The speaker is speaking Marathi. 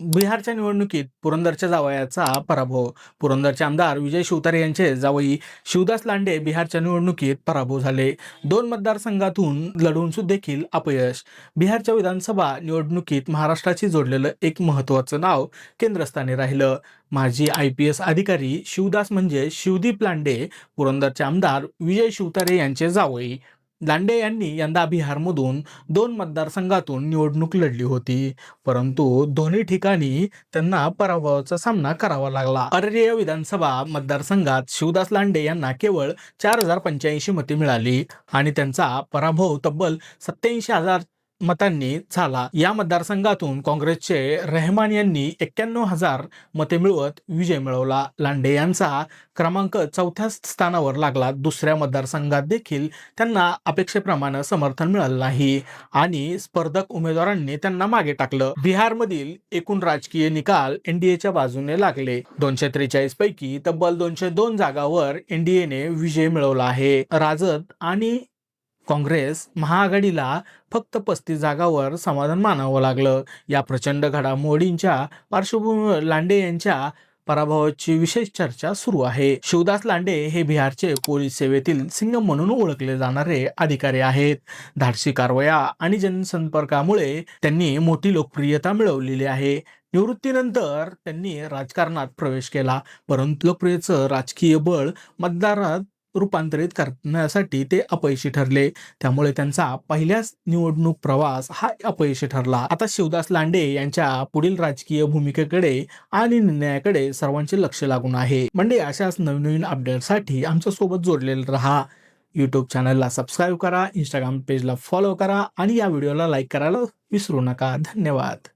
बिहारच्या निवडणुकीत पुरंदरच्या जावयाचा पराभव. पुरंदरचे आमदार विजय शिवतारे यांचे जावई शिवदास लांडे बिहारच्या निवडणुकीत पराभव झाले. दोन मतदारसंघातून लढून देखील अपयश. बिहारच्या विधानसभा निवडणुकीत महाराष्ट्राशी जोडलेलं एक महत्त्वाचं नाव केंद्रस्थानी राहिलं. माजी आय पी एस अधिकारी शिवदास म्हणजे शिवदीप लांडे पुरंदरचे आमदार विजय शिवतारे यांचे जावई. लांडे यांनी यंदा बिहारमधून दोन मतदारसंघातून निवडणूक लढली होती. परंतु दोन्ही ठिकाणी त्यांना पराभवाचा सामना करावा लागला. अररिया विधानसभा मतदारसंघात शिवदास लांडे यांना केवळ चार हजार पंच्याऐंशी मते मिळाली आणि त्यांचा पराभव तब्बल सत्याऐंशी हजार मतांनी झाला. या मतदारसंघातून काँग्रेसचे रेहमान यांनी एक्क्याण्णव हजार मते मिळवत विजय मिळवला. लांडे यांचा क्रमांक चौथ्या स्थानावर लागला. दुसऱ्या मतदारसंघात देखील त्यांना अपेक्षेप्रमाणे समर्थन मिळालं नाही आणि स्पर्धक उमेदवारांनी त्यांना मागे टाकलं. बिहारमधील एकूण राजकीय निकाल एनडीएच्या बाजूने लागले. दोनशे त्रेचाळीस पैकी तब्बल दोनशे दोन जागावर एनडीएने विजय मिळवला आहे. राजद आणि काँग्रेस महाआघाडीला फक्त पस्तीस जागावर समाधान मानावं लागलं. या प्रचंड घडामोडींच्या पार्श्वभूमीवर लांडे यांच्या पराभवाची विशेष चर्चा सुरू आहे. शिवदास लांडे हे बिहारचे पोलीस सेवेतील सिंगम म्हणून ओळखले जाणारे अधिकारी आहेत. धाडसी कारवाया आणि जनसंपर्कामुळे त्यांनी मोठी लोकप्रियता मिळवलेली आहे. निवृत्तीनंतर त्यांनी राजकारणात प्रवेश केला. परंतु लोकप्रियेचं राजकीय बळ मतदारात रूपांतरित करण्यासाठी ते अपयशी ठरले. त्यामुळे त्यांचा पहिल्याच निवडणूक प्रवास हा अपयशी ठरला. आता शिवदास लांडे यांच्या पुढील राजकीय भूमिकेकडे आणि निर्णयाकडे सर्वांचे लक्ष लागून आहे. म्हणजे अशाच नवनवीन अपडेटसाठी आमच्यासोबत जोडलेले राहा. यूट्यूब चॅनलला सबस्क्राईब करा इंस्टाग्राम पेजला फॉलो करा आणि या व्हिडिओला लाईक करायला विसरू नका. धन्यवाद.